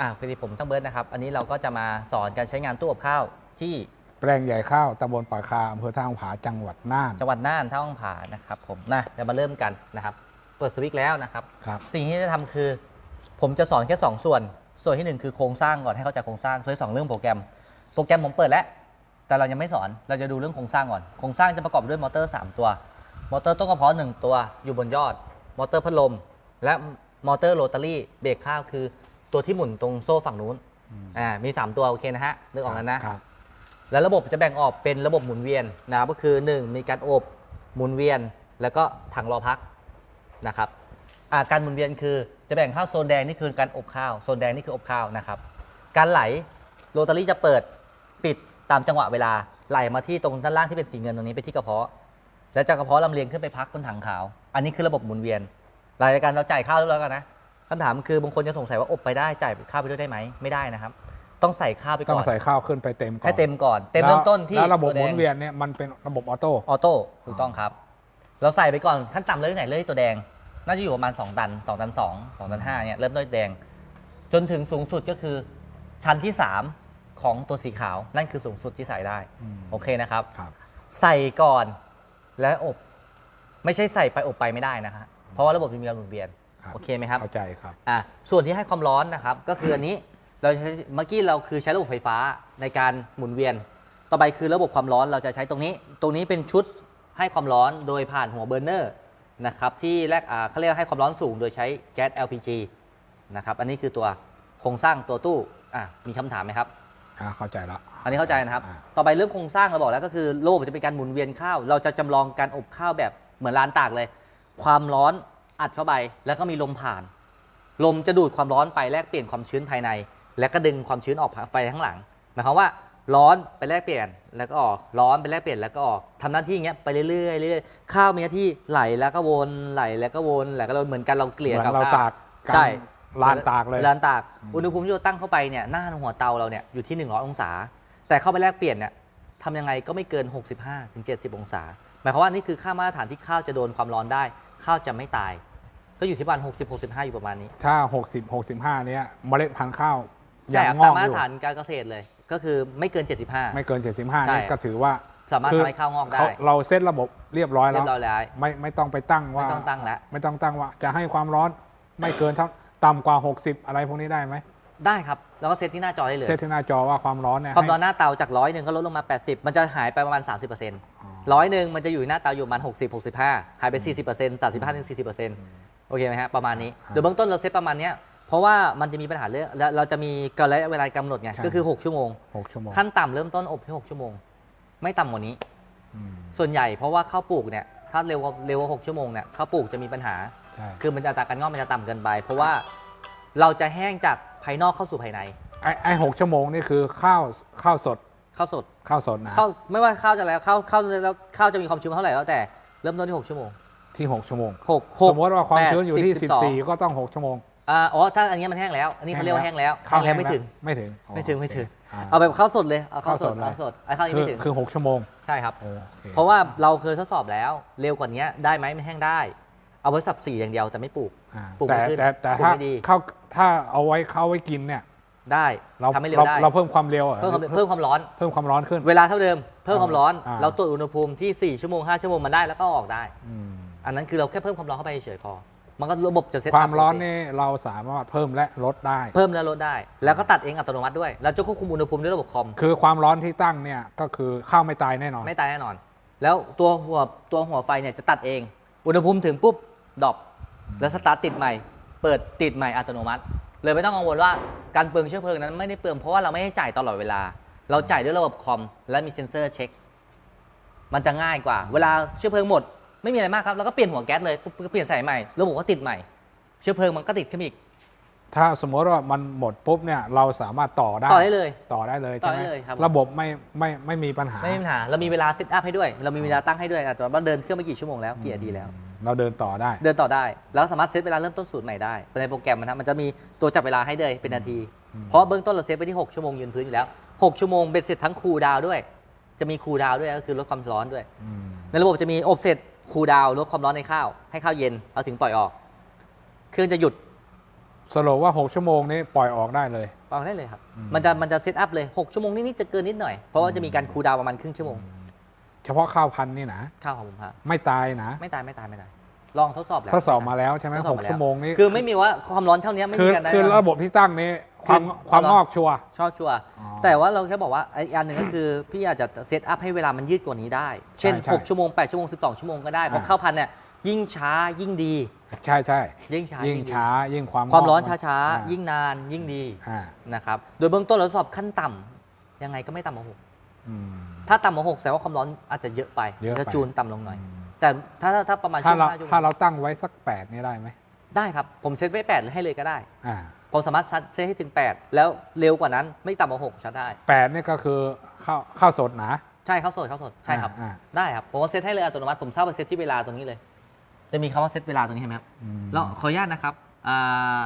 อ่าพอดีผมต้องเบิร์ดนะครับ อันนี้เราก็จะมาสอนการใช้งานตู้อบข้าวที่แปลงใหญ่ข้าวตำบลป่าคาอำเภอท่าองผาจังหวัดน่านจังหวัดน่านท่าองผานะครับผมนะเดี๋ยวมาเริ่มกันนะครับเปิดสวิตช์แล้วนะครับ ครับ สิ่งที่จะทำคือ ผมจะสอนแค่ 2 ส่วน ส่วนที่ 1 คือโครงสร้างก่อนให้เข้าใจโครงสร้างส่วนที่สองเรื่องโปรแกรม โปรแกรมผมเปิดแล้ว แต่เรายังไม่สอนเราจะดูเรื่องโครงสร้างก่อน โครงสร้างจะประกอบด้วยมอเตอร์ 3 ตัว มอเตอร์ต้นกระเพาะหนึ่งตัวอยู่บนยอด มอเตอร์พัดลม และมอเตอร์โรตารี่เบรกข้าวคือ ตัวที่หมุนตรงโซ่ฝั่งนู้นอ่ามี 3 ตัวโอเคนะฮะนึกออกแล้วนะ ครับ แล้วระบบจะแบ่งออกเป็นระบบหมุนเวียนนะครับก็คือ 1 มีการอบหมุนเวียน แล้วก็ถังรอพักนะครับอ่าการหมุนเวียนคือจะแบ่งข้าวโซนแดงนี่คือการอบข้าวโซนแดงนี่คืออบข้าวนะครับการไหลโรตารี่จะเปิดปิดตามจังหวะเวลาไหลมาที่ตรงด้านล่างที่เป็นสีเงินตรงนี้ไปที่กระเพาะ แล้วจากกระเพาะลำเลียงขึ้นไปพักบนถังขาว อันนี้คือระบบหมุนเวียนรายการเราจ่ายข้าวแล้วกันนะ คำถามคือบางคนจะสงสัยว่าอบไปได้จ่ายข้าวไปด้วยได้ไหมไม่ได้นะครับ ต้องใส่ข้าวไปก่ต้อองนใส่ข้าวขึ้นไปเต็มก่อนให้เต็มก่อนเต็มเริ่มต้นที่แล้วระบบตัวหแดมุงนเวียนเนี่ยมันเป็นระบบออโต้ออโต้ถูกต้องครับ เราใส่ไปก่อนขั้นต่ำเลยที่ไหนเลยตัวแดง น่าจะอยู่ประมาณ 2 ตัน 2 ตัน 2 2ตัน5เนี่ยเริ่มด้วยแดง จนถึงสูงสุดก็คือ ชั้นที่ 3 ของตัวสีขาวนั่นคือสูงสุดที่ใส่ได้อืมโอเคนะครับ ครับ ใส่ก่อนแล้วอบ ไม่ใช่ใส่ไปอบไปไม่ได้นะฮะเพราะว่าระบบจะมีการหมุนเวียน ครับโอเคไหมครับเข้าใจครับ อะส่วนที่ให้ความร้อนนะครับก็คืออันนี้เราใช้เมื่อกี้เราคือใช้ระบบไฟฟ้าในการหมุนเวียน ต่อไปคือระบบความร้อนเราจะใช้ตรงนี้ ตรงนี้เป็นชุดให้ความร้อนโดยผ่านหัวเบอร์เนอร์นะครับที่แรกอ่าเขาเรียกให้ความร้อนสูงโดยใช้แก๊ส LPG นะครับอันนี้คือตัวโครงสร้างตัวตู้อะมีคำถามไหมครับ อ่าเข้าใจละ อันนี้เข้าใจนะครับ อ่า ต่อไปเรื่องโครงสร้างเราบอกแล้วก็คือระบบจะเป็นการหมุนเวียนข้าว เราจะจำลองการอบข้าวแบบเหมือนร้านตากเลย ความร้อน อัดเข้าไปแล้วก็มีลมผ่าน ลมจะดูดความร้อนไปแลกเปลี่ยนความชื้นภายใน แล้วก็ดึงความชื้นออกไฟข้างหลังหมายความว่าร้อนไปแลกเปลี่ยนแล้วก็ออกร้อนไปแลกเปลี่ยนแล้วก็ออกทำหน้าที่อย่างเงี้ยไปเรื่อยๆเรื่อยๆข้าวมีหน้าที่ไหลแล้วก็วนไหลแล้วก็วนไหลก็วนเหมือนกันเราเกลี่ยเหมือกับนเราข้าวตากกลางใช่ลานตากเลยลานตากอุณหภูมิที่เราตั้งเข้าไปเนี่ยหน้าหัวเตาเราเนี่ยอยู่ที่ 100 องศา แต่เข้าไปแลกเปลี่ยนเนี่ยทำยังไงก็ไม่เกิน 65ถึง70 องศา หมายความว่านี่คือค่ามาตรฐานที่ข้าวจะโดนความร้อนได้ ข้าวจะไม่ตาย ก็อยู่ที่ประมาณ60 65 อยู่ประมาณนี้ถ้า 60 65 เนี้ยเมล็ดพันธุ์ข้าวใช่ยัครับงงตาอมกมาอตรยู่ฐานการเกษตรเลย ก็คือไม่เกิน 75 ไม่เกิน 75ใช่นี่ก็ถือว่าสามารถคือทำให้ข้าวงอกได้ เขาเราเซตระบบเรียบร้อยเรีแล้ยว บร้อยแล้ว ไม่ไม่ต้องไปตั้งว่าไม่ต้องตั้งแล้ว ไม่ต้องตั้งว่า จะให้ความร้อนไม่เกินเท่าต่ำกว่า 60 อะไรพวกนี้ได้ไหม ได้ครับ แล้วก็เซตที่หน้าจอได้เลย เซตที่หน้าจอว่าความร้อนเนี่ยความร้อนให้หน้าเตาจากร้อยหนึ่งก็ลดลงมา 80 มันจะหายไปประมาณ 30%ร้อยหนึ่งมันจะอยู่หน้าเตาอยู่ประมาณ60 65 หายไป 40% 35ถึง40%โอเคไหมฮะประมาณนี้โดยเบื้องต้นเราเซตประมาณเนี้ยเพราะว่ามันจะมีปัญหาเรื่องแล้วเราจะมีกระยะเวลากำหนดไงใช่ก็คือ 6 ชั่วโมง 6 ชั่วโมง ขั้นต่ำเริ่มต้นอบที่6ชั่วโมง ไม่ต่ำกว่านี้อืมส่วนใหญ่เพราะว่าข้าวปลูกเนี่ยถ้าเร็วกว่าเร็วกว่า6ชั่วโมงเนี่ยข้าวปลูกจะมีปัญหาใช่คือมันจะอัตราการงอกมันจะต่ำเกินไป เพราะว่า เราจะแห้งจากภายนอกเข้าสู่ภายใน ไอ้ไอ้หกชั่วโมงนี่คือข้าวข้าวสดข้าวสดข้าวสดนะข้าวไม่ว่าข้าวจะแล้วข้าวข้าวแล้วข้าวจะมีความชื้นเท่าไหร่แล้วแต่เริ่มต้นที่ 6 ชั่วโมง ที่6ชั่วโมงหกหกสมมติว่าความแปดชื้นอยู่ที่สิบสิบสอง 14 ก็ต้อง6ชั่วโมง อ่าอ๋อถ้าอันนี้มันแห้งแล้ว อันนี้เขาเรียกว่าแห้งแล้วข้าวแห้งแล้วไม่ถึงไม่ถึงไม่ถึง ไม่ถึงอ๋อเอาแบบข้าวสดเลยเอาข้าวสดข้าวสดเลย ข้าวสดไอ้ข้าวนี้คือไม่ถึงคือ6ชั่วโมงใช่ครับ โอเคเพราะว่าเราเคยทดสอบแล้ว เร็วกว่านี้ได้ไหมมันแห้งได้ เอาไว้สับสีอย่างเดียวแต่ไม่ปลูก อ่าปลูกแต่ไม่ขึ้นแต่แต่ปลูกถ้าไม่ดีข้าวถ้าเอาไว้เข้าไว้กินเนี่ย ได้เราทำให้เร็วเราได้เราเพิ่มความเร็วหรอเพิ่มความเพิ่มความร้อน เพิ่มความร้อนขึ้น เวลาเท่าเดิมเพิ่มความร้อน อ่า เราตรวจอุณหภูมิที่ 4 ชั่วโมง 5 ชั่วโมงมันได้แล้วก็ออกได้ อืมอันนั้นคือเราแค่เพิ่มความร้อนเข้าไปเฉยๆพอ มันก็ระบบจะเซตความร้อนปกตินี่เราสามารถเพิ่มและลดได้ เพิ่มและลดได้ แล้วก็ตัดเองอัตโนมัติด้วย เราจะควบคุมอุณหภูมิด้วยระบบคอม คือความร้อนที่ตั้งเนี่ยก็คือข้าวไม่ตายแน่นอน ไม่ตายแน่นอน แล้วตัวหัวตัวหัวไฟเนี่ยจะตัดเอง อุณหภูมิถึงปุ๊บ ดรอปแล้วสตาร์ทติดใหม่ เปิดติดใหม่อัตโนมัติ เลยไม่ต้องกังวลว่าการเปลืองเชื้อเพลิงนั้นไม่ได้เปลืองเพราะว่าเราไม่ได้จ่ายตลอดเวลา เราจ่ายด้วยระบบคอม และมีเซ็นเซอร์เช็ค มันจะง่ายกว่า เวลาเชื้อเพลิงหมด ไม่มีอะไรมากครับเราก็เปลี่ยนหัวแก๊สเลยปุ๊บก็เปลี่ยนสายใหม่ระบบก็ติดใหม่ เชื้อเพลิงมันก็ติดขึ้นมาอีกถ้าสมมติว่ามันหมดปุ๊บเนี่ยเราสามารถต่อได้ต่อได้เลยต่อได้เลยต่อใช่ไหมได้เลยครับระบบไม่ไม่ไม่มีปัญหาไม่มีปัญหาเรามีเวลาเซตอัพให้ด้วย เรามีเวลาตั้งให้ด้วยอาจจะว่าเดินเครื่องไปกี่ชั่วโมงแล้วกี่นาทีแล้ว เราเดินต่อได้ เดินต่อได้ แล้วสามารถเซตเวลาเริ่มต้นศูนย์ใหม่ได้ในโปรแกรมมันนะมันจะมีตัวจับเวลาให้เลยเป็นนาที เพราะเบื้องต้นเราเซตไปที่ 6 ชั่วโมงยืนพื้นอยู่แล้ว 6 ชั่วโมงเบ็ดเสร็จทั้งคูลดาวน์ด้วย จะมีคูลดาวน์ด้วยก็คือลดความร้อนด้วยอืมในระบบจะมีอบเสร็จคูลดาวน์ลดความร้อนในข้าว ให้ข้าวเย็นเอาถึงปล่อยออก เครื่องจะหยุดสรุปว่า 6 ชั่วโมงนี้ปล่อยออกได้เลยวางได้เลยครับอืมมันจะมันจะเซตอัพเลย 6 ชั่วโมงนิดๆจะเกินนิดหน่อย เพราะว่าจะมีการคูลดาวน์ประมาณครึ่งชั่วโมง เฉพาะข้าวพันธุ์นี่นะข้าวของผมครับไม่ตายนะไม่ตายไม่ตายไม่ตายลองทดสอบแล้วทดสอบมาแล้วใช่ไหมทดสอบหกมาแล้วชั่วโมงนี้คือไม่มีว่าความร้อนเท่านี้ไม่คืมีอการได้คือนะระบบที่ตั้งนี้ความคือความความงอกชัวร์ชอบชัวร์อ๋อแต่ว่าเราแค่บอกว่าไอ้อันหนึ่งก็คือ พี่อาจจะเซตอัพให้เวลามันยืดกว่านี้ได้ เช่นใช่ใช่6ชั่วโมง 8 ชั่วโมง 12 ชั่วโมงก็ได้เพราะอ่าข้าวพันธุ์เนี่ยยิ่งช้ายิ่งดี ใช่ใช่ยิ่งช้ายิ่งดีช้า ยิ่งความความร้อนงกช้าอ่ๆยิ่งนานยิ่งดีอ่านะครับโดยเบื้องต้นเราทดสอบขั้นต่ำยังไงก็ไม่ต่ำกว่าหกอืม ถ้าต่ำกว่าหกแสดงว่าความร้อนอาจจะเยอะไปเยอะไป จะจูนต่ำลงหน่อย แต่ถ้าถ้าถ้าประมาณถ้าช่วงเราห้าชั่วโมถ้างเราตั้งไว้สัก8นี่ได้ไหมได้ครับ ผมเซตไว้แปดให้เลยก็ได้ อ่าผมสามารถเซตให้ถึง 8 แล้วเร็วกว่านั้นไม่ต่ำกว่าหกชัดได้ แปดนี่ก็คือข้าวข้าวสดหนา ใช่ข้าวสดข้าวสดใช่ครับ อ่าได้ครับ ผมว่าเซตให้เลยอัตโนมัติผมทราบว่าเซตที่เวลาตรงนี้เลย จะมีคำว่าเซตเวลาตรงนี้เห็นไหมครับอืม แล้วขออนุญาตนะครับอ่า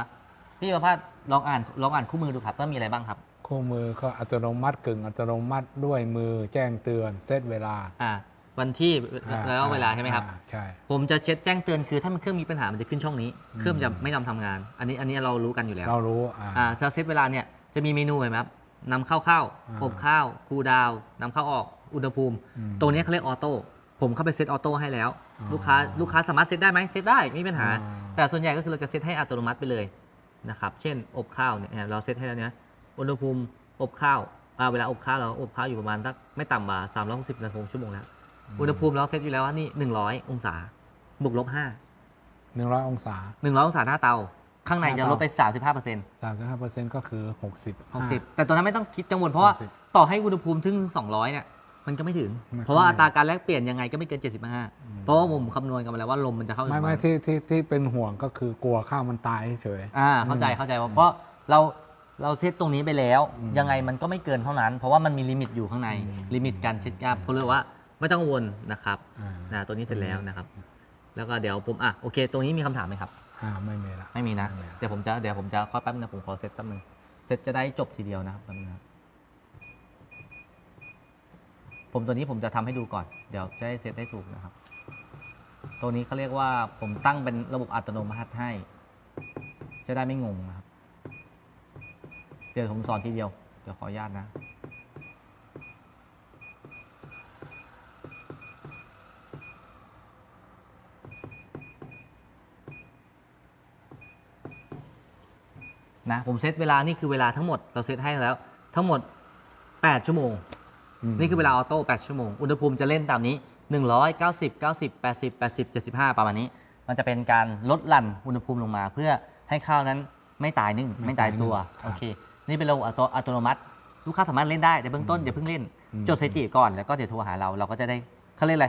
พี่ประภาสลองอ่านลองอ่านคู่มือดูครับว่ามีอะไรบ้างครับ คู่มือก็อัตโนมัติกึ่งอัตโนมัติด้วยมือแจ้งเตือนเซตเวลา อ่าวันที่อ่าแล้วเวลาใช่ไหมครับ อ่าใช่ ผมจะเช็ดแจ้งเตือนคือถ้ามันเครื่องมีปัญหามันจะขึ้นช่องนี้ เครื่องจะไม่ยอมทำงาน อันนี้อันนี้เรารู้กันอยู่แล้ว เรารู้อ่า อ่าจะเซตเวลาเนี่ยจะมีเมนูเห็นไหมครับนำเข้าเข้าอ่าอบข้าวคูลดาวน์นำเข้าออกอุณหภูมิ อืมตรงนี้เขาเรียกออโต้ผมเข้าไปเซตออโต้ให้แล้ว อ๋อลูกค้าลูกค้าสามารถเซตได้ไหมเซตได้ไม่มีปัญหา อ๋อ แต่ส่วนใหญ่ก็คือเราจะเซตให้อัตโนมัติไปเลยนะครับเช่นอบข้าวเนี่ยเราเซตให้แล้วเนี่ย อุณหภูมิอบข้าวอ่าเวลาอบข้าวเราอบข้าวอยู่ประมาณสักไม่ต่ำกว่า360นาทีชั่วโมงแล้วอุณหภูมิเราเซตอยู่แล้วว่านี่100องศาบวกลบ5หนึ่งร้อยองศา100องศาหน้าเตา ข้างในหน้าจะเตาลดไป35%สามสิบห้าเปอร์เซ็นต์ก็คือหกสิบ60แต่ตัวนั้นไม่ต้องคิดกังวลเพราะว่า60ต่อให้อุณหภูมิถึง200เนี่ยมันก็ไม่ถึงไม่เพราะว่าไม่อัตราการแลกเปลี่ยนยังไงก็ไม่เกิน 75 เพราะว่าผมคำนวณกันมาแล้วว่าลมมันจะเข้าไม่ไม่ประาณที่ที่ที่เป็นห่วงก็คือกลัวข้าวมันตายเฉยอ่าเข้าใจเข้าใจเพราะเรา เราเซตตรงนี้ไปแล้วอืมยังไงมันก็ไม่เกินเท่านั้น เพราะว่ามันมีลิมิตอยู่ข้างในอืมลิมิตการเช็ดกราฟเขาเรียกว่าไม่ต้องกังวลนะครับอ่านะตัวนี้เสร็จแล้วนะครับ แล้วก็เดี๋ยวผมอะโอเค ตรงนี้มีคำถามไหมครับอ่าไม่มีละไม่มีนะไม่มีเดี๋ยวผมจะเดี๋ยวผมจะค่อยแป๊บนึงนะผมขอเซตแป๊บนึงเซตจะได้จบทีเดียวนะครับแป๊บนึงนะผมตัวนี้ผมจะทำให้ดูก่อน เดี๋ยวจะได้เซตได้ถูกนะครับ ตัวนี้เขาเรียกว่าผมตั้งเป็นระบบอัตโนมัติให้ จะได้ไม่งงนะครับ เดี๋ยวผมสอนทีเดียว เดี๋ยวขออนุญาตนะ นะ ผมเซตเวลา นี่คือเวลาทั้งหมด เราเซตให้แล้ว ทั้งหมด 8 ชั่วโมงมนี่คือเวลาออโต้ 8 ชั่วโมง อุณหภูมิจะเล่นตามนี้100 90 90 80 80 75 ประมาณนี้ มันจะเป็นการลดหลั่นอุณหภูมิลงมาเพื่อให้ข้าวนั้นไม่ตายนึ่งไม่ตายตัว โอเค นี่เป็นระบบอัตโนอัตโนมัติ ลูกค้าสามารถเล่นได้แต่เบื้องต้นอย่าเพิ่งเล่น จดสถิติก่อนแล้วก็เดี๋ยวโทรหาเราเราก็จะได้เขาเรียกอะไร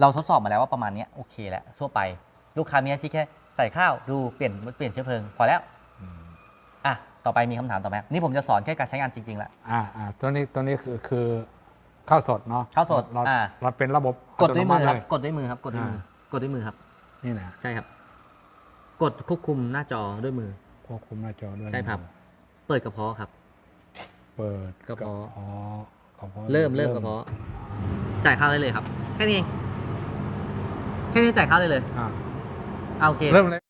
เราทดสอบมาแล้วว่าประมาณเนี้ยโอเคแล้วทั่วไปลูกค้ามีหน้าที่แค่ใส่ข้าวดูเปลี่ยนเปลี่ยนเชื้อเพลิงพอแล้วอะต่อไปมีคำถามต่อไหมนี่ผมจะสอนแค่การใช้งานจริงๆแล้วอ่าอ่าตัวนี้ตัวนี้คือคือข้าวสดเนาะข้าวสดเราอ่าเราเป็นระบบกดด้วยมือครับอัตโนติเลยกดด้วยมือครับกดด้วยมืออ่กดด้วยมือครับนี่นะใช่ครับ กดควบคุมหน้าจอด้วยมือควบคุมหน้าจอด้วยใช่ครับ เปิดกระเพาะครับ เปิดกระเพาะ อ๋อกระเพาะเริ่มเริ่มกระเพาะ จ่ายข้าวได้เลยครับ แค่นี้เองแค่นี้จ่ายข้าวได้เลย อ่าเอาโอเค เริ่มเลย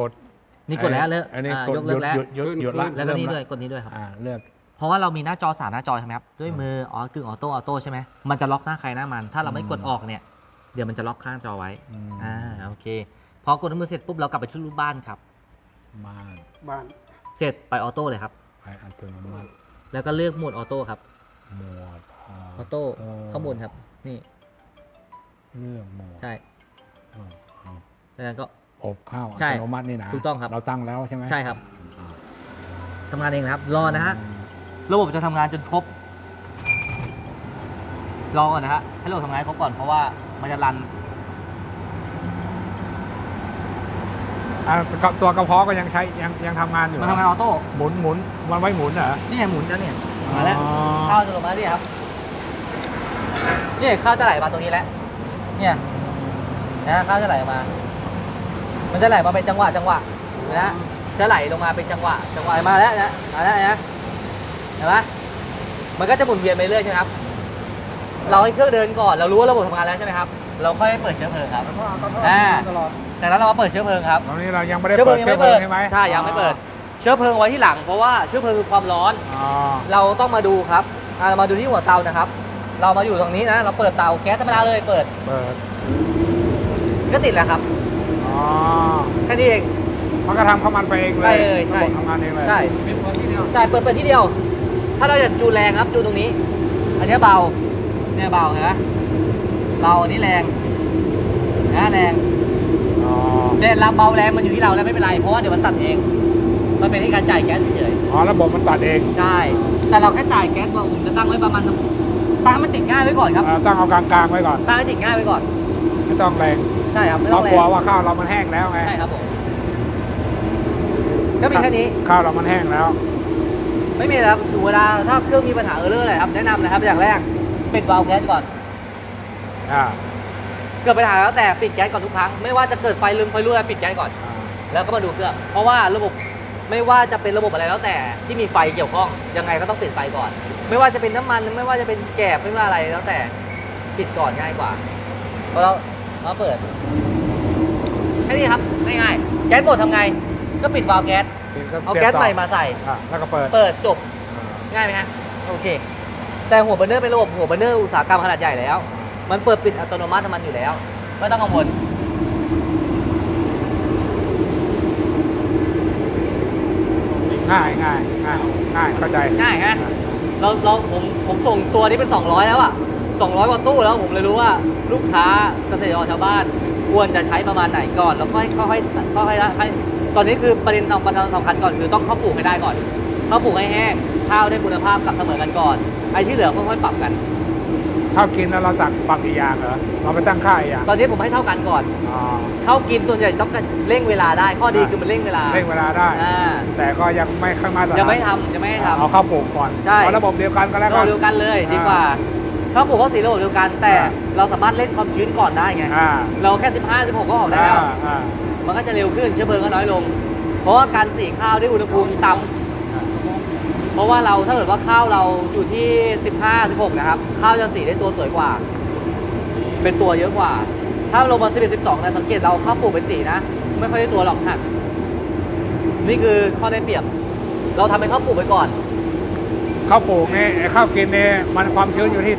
กดนี่กดแล้วเลิกอันนี้อ่ากดยกเลิกแล้วหยุดหยุดหยุดหยุดละแล้วก็นี่เริ่มด้วยกดนี้ด้วยครับอ่าเลือกเพราะว่าเรามีหน้าจอสามหน้าจอใช่ไหมครับด้วยมืออ๋อกึ่งออโต้ออโต้ใช่ไหมมันจะล็อกหน้าใครหน้ามัน ถ้าเราไม่กดออกเนี่ย เดี๋ยวมันจะล็อกข้างจอไว้อืมอ่าโอเคพอกดมือเสร็จปุ๊บเรากลับไปที่รูปบ้านครับม่านบ้านเสร็จไปออโต้เลยครับไปอัตโนมัติแล้วก็เลือกโหมดออโต้ครับโหมดออโต้ข้างบนครับ นี่เลือกโหมดใช่อืมอืมจากนั้นก็ อบข้าวอัใช่ตโนมัตินี่นะถูกต้องครับ เราตั้งแล้วใช่ไหมใช่ครับทำงานเองนะครับ รอนะฮะระบบจะทำงานจนครบรอก่อนนะฮะให้ระบบทำงานให้ครบก่อนเพราะว่ามันจะรันอ่ากับตัวกระเพาะก็ยังใช้ยังยังทำงานอยู่มันทำงานออโต้หมุนหมุนมันไว้หมุนเหรอนี่ไงหมุนแล้วเนี่ยมาแล้ว อ๋อข้าวจะลงมาแล้วเนี่ยครับเนี่ยข้าวจะไหลมาตรงนี้แล้ว เนี่ยนะข้าวจะไหลออกมา มันจะไหลมาเป็นจังหวะจังหวะเห็นะ จะไหลลงมาเป็นจังหวะ จังหวะมาแล้วนะมาแล้วนะเห็นไหมมันก็จะหมุนเวียนไปเรื่อยใช่ไหมครับ เราให้เครื่องเดินก่อน เรารู้ว่าระบบทำงานแล้วใช่ไหมครับ เราค่อยเปิดเชื้อเพลิงครับ แล้วก็เอาก็อ่าตลอดจากนั้นเรามาเปิดเชื้อเพลิงครับ ตอนนี้เรายังไม่ได้เชื้อเพเปิลิดงยังเชื้อไม่เพลิเปิงดใช่ไหมใช่ ยังไม่เปิด เชื้อเพลิงไว้ที่หลัง เพราะว่าเชื้อเพลิงคือความร้อน อ๋อเราต้องมาดูครับอ่าเรามาดูที่หัวเตานะครับ เรามาอยู่ตรงนี้นะ เราเปิดเตาแก๊สธรรมดาเลย เปิด เปิด ก็ติดแล้วครับ อ๋อแค่นี้เอง มันก็ทำเข้ามันไปเองเลใช่ยเลยใช่ ระบบทำงานเองเลยใช่เป็นคนที่เดียวใช่เปิดเปิดที่เดียว ถ้าเราอยากจูนแรงครับจูนตรงนี้ อันนี้เบาเนี่ยเบาเห็นไหมเบาอันนี้แรงนะแรงอ๋อเนี่ยเราเบาแรงมันอยู่ที่เราแล้วไม่เป็นไรเพราะว่าเดี๋ยวมันตัดเอง มันเป็นที่การจ่ายแก๊สเฉยอ๋อระบบมันตัดเองๆใช่แต่เราแค่จ่ายแก๊สว่าผมจะตั้งไว้ประมาณตั้งให้มันติดง่ายไว้ก่อนครับ อ่าตั้งเอากลางๆไว้ก่อนตั้งให้ติดง่ายไว้ก่อน ไม่ต้องแรงใช่ครับไม่เพต้อราะงแรกลัวงว่าข้าวเรามันแห้งแล้วไงใช่ครับผมก็มีแค่นี้ ข้าวเรามันแห้งแล้ว ไม่มีแล้วถึงเวลาถ้าเครื่องมีปัญหาเออร์เลอร์อะไรครับแนะนำนะครับอย่างแรกปิดวาล์วแก๊สก่อน อ่าเกิดปัญหาแล้วแต่ปิดแก๊สก่อนทุกครั้ง ไม่ว่าจะเกิดไฟลืมไฟรั่วอะไรปิดแก๊สก่อนอ่าแล้วก็มาดูเครื่อง เพราะว่าระบบไม่ว่าจะเป็นระบบอะไรแล้วแต่ที่มีไฟเกี่ยวข้องยังไงก็ต้องปิดไฟก่อน ไม่ว่าจะเป็นน้ำมันไม่ว่าจะเป็นแกบไม่ว่าอะไรแล้วแต่ปิดก่อนง่ายกว่าพอเราเรา เปิดแค่นี้ครับง่ายๆแก๊สหมดทำไง ก็ปิดวาล์วแก๊สเอาสียบแก๊สต่ใหม่มาใส่ อะแล้วก็เปิด เปิดจบง่ายไหมฮะโอเค แต่หัวเบอร์เนอร์เป็นระบบหัวเบอร์เนอร์อุตสาหกรรมขนาดใหญ่แล้ว มันเปิดปิดอัตโนมัติของมันอยู่แล้ว ไม่ต้องกังวลง่ายง่ายง่ายง่ายเข้าใจง่ายฮะเราเราผมผมส่งตัวนี้เป็น 200 แล้วอะ 200กว่าตู้แล้วผมเลยรู้ว่าลูกค้าเกษตรกรชาวบ้าน ควรจะใช้ประมาณไหนก่อน แล้วค่อยค่อยค่อยค่อยให้ตอนนี้คือประเด็นสำคัญสำคัญก่อนคือต้องเข้าปลูกให้ได้ก่อนเข้าปลูกให้แห้งข้าวได้คุณภาพกลับเสมอกันก่อนไอ้ที่เหลือค่อยๆปรับกันข้าวกินแล้วเราตักปรับอีกอย่างเหรอเราไปตั้งค่าอีกอย่างตอนนี้ผมให้เท่ากันก่อนอ๋อเข้ากินส่วนใหญ่ต้องเร่งเวลาได้ข้อดีอ่าคือมันเร่งเวลาเร่งเวลาได้อ่าแต่ก็ยังไม่ข้างมาตรฐานยังไม่ทำยังไม่ให้ทำเอาเข้าปลูกก่อนใช่เอาระบบเดียวกันก็แล้วกัเรานเดียวกันเลยอ่าดีกว่า ข้าวปลูกข้าวสีระบบเดียวกัน แต่อ่าเราสามารถเล่นความชื้นก่อนได้ไงอ่าเราแค่ 15 16 ก็ออกได้อ่าแล้วอ่ามันก็จะเร็วขึ้นเชื้อเพลิงก็น้อยลง เพราะว่าการสีข้าวด้วยอุณหภูมิต่ำเพราะว่าเราถ้าเกิดว่าข้าวเราอยู่ที่ 15 16 นะครับ ข้าวจะสีได้ตัวสวยกว่า เป็นตัวเยอะกว่า ถ้าลงมา 11 12นะสังเกตเราข้าวปลูกเป็นสีนะ ไม่ค่อยได้ตัวหรอกหักนี่คือข้อได้เปรียบ เราทำเป็นข้าวปลูกไปก่อน ข้าวปลูกนี่ไอ้ข้าวกินนี่มันความชื้นอยู่ที่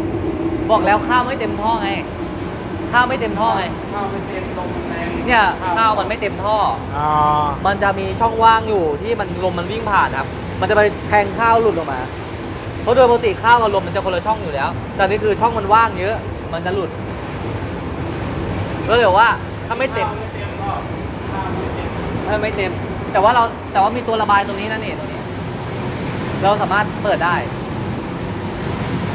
12 บอกแล้วข้าวไม่เต็มท่อไง ข้าวไม่เต็มท่อไง ข้าวเป็นเซนลมแรงเนี่ยข้าวมันไม่เต็มท่ออ๋อมันจะมีช่องว่างอยู่ที่มันลมมันวิ่งผ่านครับ มันจะไปแทงข้าวหลุดออกมา เพราะโดยปกติข้าวกับลมมันจะคนละช่องอยู่แล้ว แต่นี่คือช่องมันว่างเยอะ มันจะหลุด ก็เลยบอกว่าถ้าไม่เต็มไม่เต็มก็ข้าวไม่เต็ม ถ้าไม่เต็ม แต่ว่าเราแต่ว่ามีตัวระบายตรงนี้นะนี่ตรงนี้ เราสามารถเปิดได้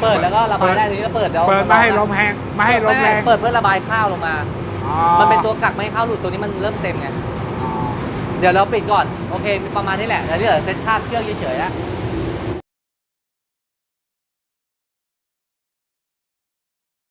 เปิดแล้วก็ระบายได้ตรงนี้ก็เปิดแล้วเปิดไม่ให้ลมแห้งไม่ให้ลมแรงเปิดเพื่อระบายข้าวลงมาอ๋อมันเป็นตัวกักไม่ให้ข้าวหลุดตัวนี้มันเริ่มเต็มไงอ๋อเดี๋ยวเราปิดก่อน โอเค ประมาณนี้แหละ แล้วเดี๋ยวเซตค่าเครื่องเฉยๆแล้ว